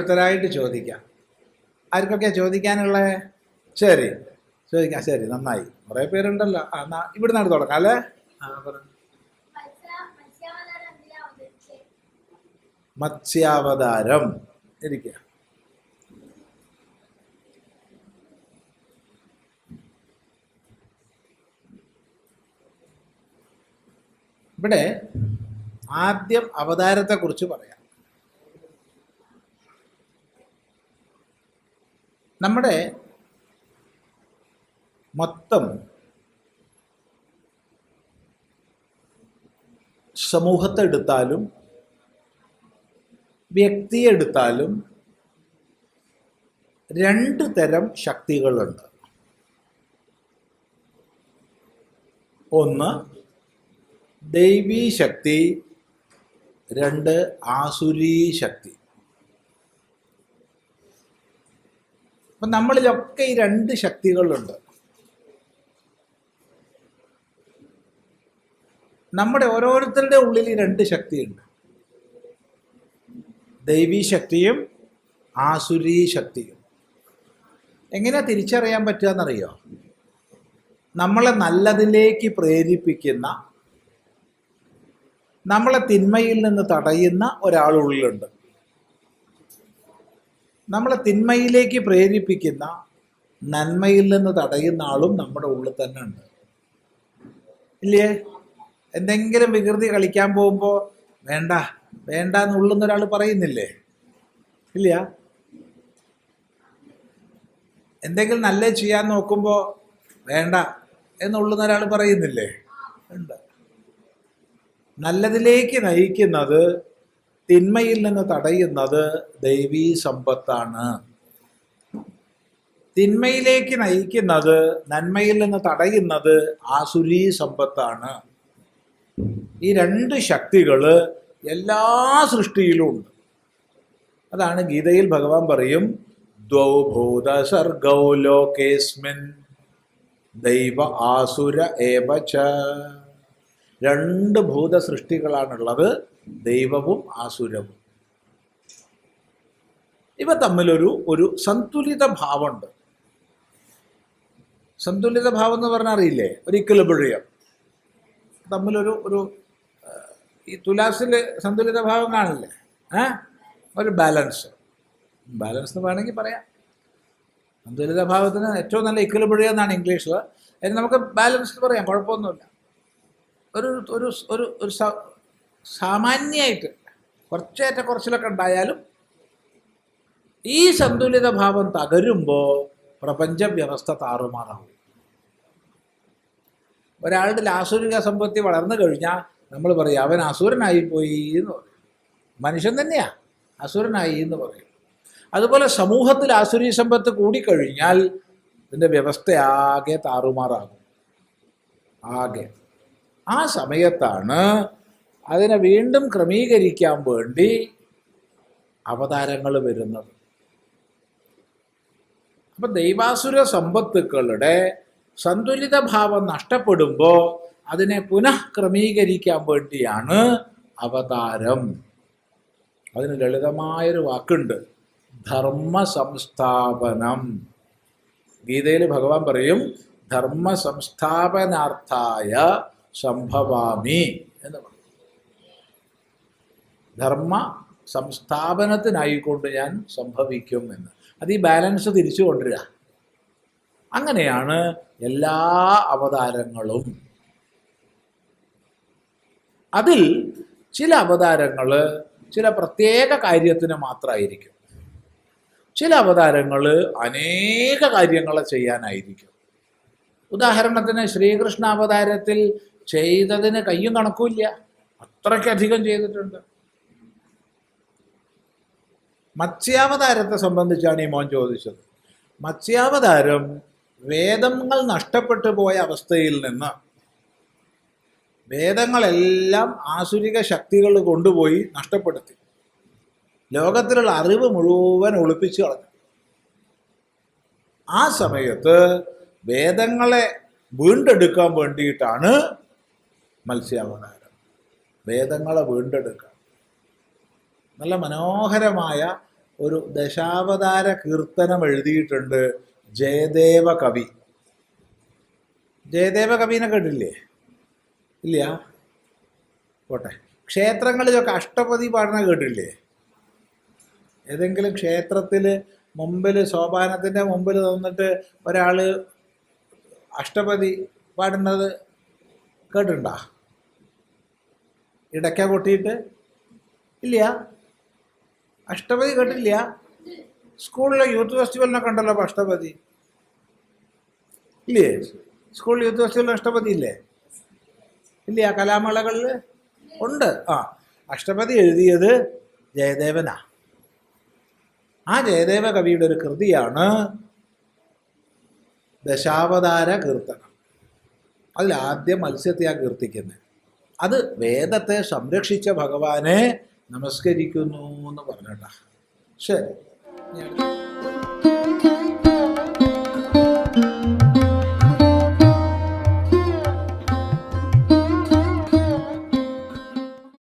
ഓരോരുത്തരായിട്ട് ചോദിക്കാം. ആർക്കൊക്കെ ചോദിക്കാനുള്ളത് ശരി. ചോദിക്കാം. ശരി. നന്നായി. കുറേ പേരുണ്ടല്ലോ. ആ എന്നാ ഇവിടെ നിന്ന് തുടങ്ങാം അല്ലേ മത്സ്യാവതാരം. ഇരിക്കുക ഇവിടെ ആദ്യം അവതാരത്തെക്കുറിച്ച് പറയാം. നമ്മുടെ മൊത്തം സമൂഹത്തെ എടുത്താലും വ്യക്തിയെ എടുത്താലും രണ്ട് തരം ശക്തികളുണ്ട്. ഒന്ന് ദൈവീ ശക്തി. രണ്ട് ആസുരീ ശക്തി. അപ്പം നമ്മളിലൊക്കെ ഈ രണ്ട് ശക്തികളുണ്ട്. നമ്മുടെ ഓരോരുത്തരുടെ ഉള്ളിൽ ഈ രണ്ട് ശക്തിയുണ്ട്. ദൈവീ ശക്തിയും ആസുരീ ശക്തിയും. എങ്ങനെയാ തിരിച്ചറിയാൻ പറ്റുക എന്നറിയോ നമ്മളെ നല്ലതിലേക്ക് പ്രേരിപ്പിക്കുന്ന നമ്മളെ തിന്മയിൽ നിന്ന് തടയുന്ന ഒരാളുള്ളിലുണ്ട്. നമ്മളെ തിന്മയിലേക്ക് പ്രേരിപ്പിക്കുന്ന നന്മയിൽ നിന്ന് തടയുന്ന ആളും നമ്മുടെ ഉള്ളിൽ തന്നെ ഉണ്ട്. ഇല്ലേ? എന്തെങ്കിലും വികൃതി കളിക്കാൻ പോകുമ്പോൾ വേണ്ട വേണ്ട എന്നുള്ളുന്ന ഒരാൾ പറയുന്നില്ലേ? ഇല്ല? എന്തെങ്കിലും നല്ല ചെയ്യാൻ നോക്കുമ്പോൾ വേണ്ട എന്നുള്ളുന്ന ഒരാൾ പറയുന്നില്ലേ? ഉണ്ട്. നല്ലതിലേക്ക് നയിക്കുന്നത് തിന്മയിൽ നിന്ന് തടയുന്നത് ദൈവീ സമ്പത്താണ്. തിന്മയിലേക്ക് നയിക്കുന്നത് നന്മയിൽ നിന്ന് തടയുന്നത് ആസുരീ സമ്പത്താണ്. ഈ രണ്ട് ശക്തികൾ എല്ലാ സൃഷ്ടിയിലും ഉണ്ട്. അതാണ് ഗീതയിൽ ഭഗവാൻ പറയും ദ്വൗഭൂത സർഗൗ ലോകേസ്മിൻ ദൈവ ആസുര ഏവ രണ്ട് ഭൂത സൃഷ്ടികളാണുള്ളത് ദൈവവും ആസുരവും ഇവ തമ്മിലൊരു ഒരു സന്തുലിത ഭാവമുണ്ട്. സന്തുലിത ഭാവം എന്ന് പറഞ്ഞാൽ അറിയില്ലേ? ഒരു ഇക്വിലിബ്രിയം തമ്മിലൊരു ഒരു ഈ തുലാസിൽ സന്തുലിത ഭാവം കാണില്ലേ? ഏ? ഒരു ബാലൻസ് ബാലൻസ് എന്ന് വേണമെങ്കിൽ പറയാം. സന്തുലിത ഭാവത്തിന് ഏറ്റവും നല്ല ഇക്വിലിബ്രിയം എന്നാണ് ഇംഗ്ലീഷിൽ അതിന് നമുക്ക് ബാലൻസ് പറയാം കുഴപ്പമൊന്നുമില്ല. ഒരു ഒരു ഒരു ഒരു സാമാന്യമായിട്ട് കുറച്ചേറ്റ കുറച്ചിലൊക്കെ ഉണ്ടായാലും ഈ സന്തുലിത ഭാവം തകരുമ്പോൾ പ്രപഞ്ച വ്യവസ്ഥ താറുമാറാവും. ഒരാളുടെ ആസുരിക സമ്പത്തി വളർന്നു കഴിഞ്ഞാൽ നമ്മൾ പറയും അവൻ അസുരനായി പോയി എന്ന് പറയും. മനുഷ്യൻ തന്നെയാ അസുരനായി എന്ന് പറയും. അതുപോലെ സമൂഹത്തിൽ ആസുരി സമ്പത്ത് കൂടിക്കഴിഞ്ഞാൽ ഇതിന്റെ വ്യവസ്ഥയാകെ താറുമാറാകും. ആകെ. ആ സമയത്താണ് അതിനെ വീണ്ടും ക്രമീകരിക്കാൻ വേണ്ടി അവതാരങ്ങൾ വരുന്നത്. അപ്പൊ ദൈവാസുര സമ്പത്തുക്കളുടെ സന്തുലിത ഭാവം നഷ്ടപ്പെടുമ്പോൾ അതിനെ പുനഃ ക്രമീകരിക്കാൻ വേണ്ടിയാണ് അവതാരം. അതിന് ലളിതമായൊരു വാക്കുണ്ട്. ധർമ്മ സംസ്ഥാപനം ഗീതയിൽ ഭഗവാൻ പറയും ധർമ്മ സംസ്ഥാപനാർത്ഥായ സംഭവാമി എന്ന് പറയും ധർമ്മ സംസ്ഥാപനത്തിനായിക്കൊണ്ട് ഞാൻ സംഭവിക്കും എന്ന്. അത് ഈ ബാലൻസ് തിരിച്ചു കൊണ്ടുവരിക. അങ്ങനെയാണ് എല്ലാ അവതാരങ്ങളും. അതിൽ ചില അവതാരങ്ങൾ ചില പ്രത്യേക കാര്യത്തിന് മാത്രമായിരിക്കും ചില അവതാരങ്ങൾ അനേക കാര്യങ്ങളെ ചെയ്യാനായിരിക്കും. ഉദാഹരണത്തിന് ശ്രീകൃഷ്ണ അവതാരത്തിൽ ചെയ്തതിന് കയ്യും കണക്കുമില്ല. അത്രയ്ക്കധികം ചെയ്തിട്ടുണ്ട്. മത്സ്യാവതാരത്തെ സംബന്ധിച്ചാണ് ഈ മോൻ ചോദിച്ചത്. മത്സ്യാവതാരം വേദങ്ങൾ നഷ്ടപ്പെട്ടു പോയ അവസ്ഥയിൽ നിന്ന് വേദങ്ങളെല്ലാം ആസുരിക ശക്തികൾ കൊണ്ടുപോയി നഷ്ടപ്പെടുത്തി. ലോകത്തിലുള്ള അറിവ് മുഴുവൻ ഒളിപ്പിച്ചു കളഞ്ഞു. ആ സമയത്ത് വേദങ്ങളെ വീണ്ടെടുക്കാൻ വേണ്ടിയിട്ടാണ് മത്സ്യാവതാരം. വേദങ്ങളെ വീണ്ടെടുക്കുക നല്ല മനോഹരമായ ഒരു ദശാവതാര കീർത്തനം എഴുതിയിട്ടുണ്ട് ജയദേവ കവി. ജയദേവ കവിനെ കേട്ടില്ലേ? ഇല്ല? പോട്ടെ. ക്ഷേത്രങ്ങളിലൊക്കെ അഷ്ടപതി പാടുന്ന കേട്ടില്ലേ? ഏതെങ്കിലും ക്ഷേത്രത്തിൽ മുമ്പിൽ സോപാനത്തിന്റെ മുമ്പിൽ നിന്നിട്ട് ഒരാൾ അഷ്ടപതി പാടുന്നത് കേട്ടിട്ടുണ്ടോ? ഇടയ്ക്ക കൊട്ടിയിട്ട് ഇല്ല. അഷ്ടപതി കേട്ടില്ല സ്കൂളിലെ യൂത്ത് ഫെസ്റ്റിവലിനൊക്കെ ഉണ്ടല്ലോ അഷ്ടപതി. ഇല്ലേ? സ്കൂളിൽ യൂത്ത് ഫെസ്റ്റിവലിന് അഷ്ടപതി ഇല്ലേ? ഇല്ല കലാമേളകളിൽ ഉണ്ട്. ആ അഷ്ടപതി എഴുതിയത് ജയദേവനാ. ആ ജയദേവ കവിയുടെ ഒരു കൃതിയാണ് ദശാവതാര കീർത്തനം. അതിലാദ്യം മത്സ്യത്തെയാണ് മത്സ്യത്തെയാ കീർത്തിക്കുന്നത്. അത് വേദത്തെ സംരക്ഷിച്ച ഭഗവാനെ നമസ്കരിക്കുന്നു എന്ന് പറഞ്ഞിട്ടാ. ശരി.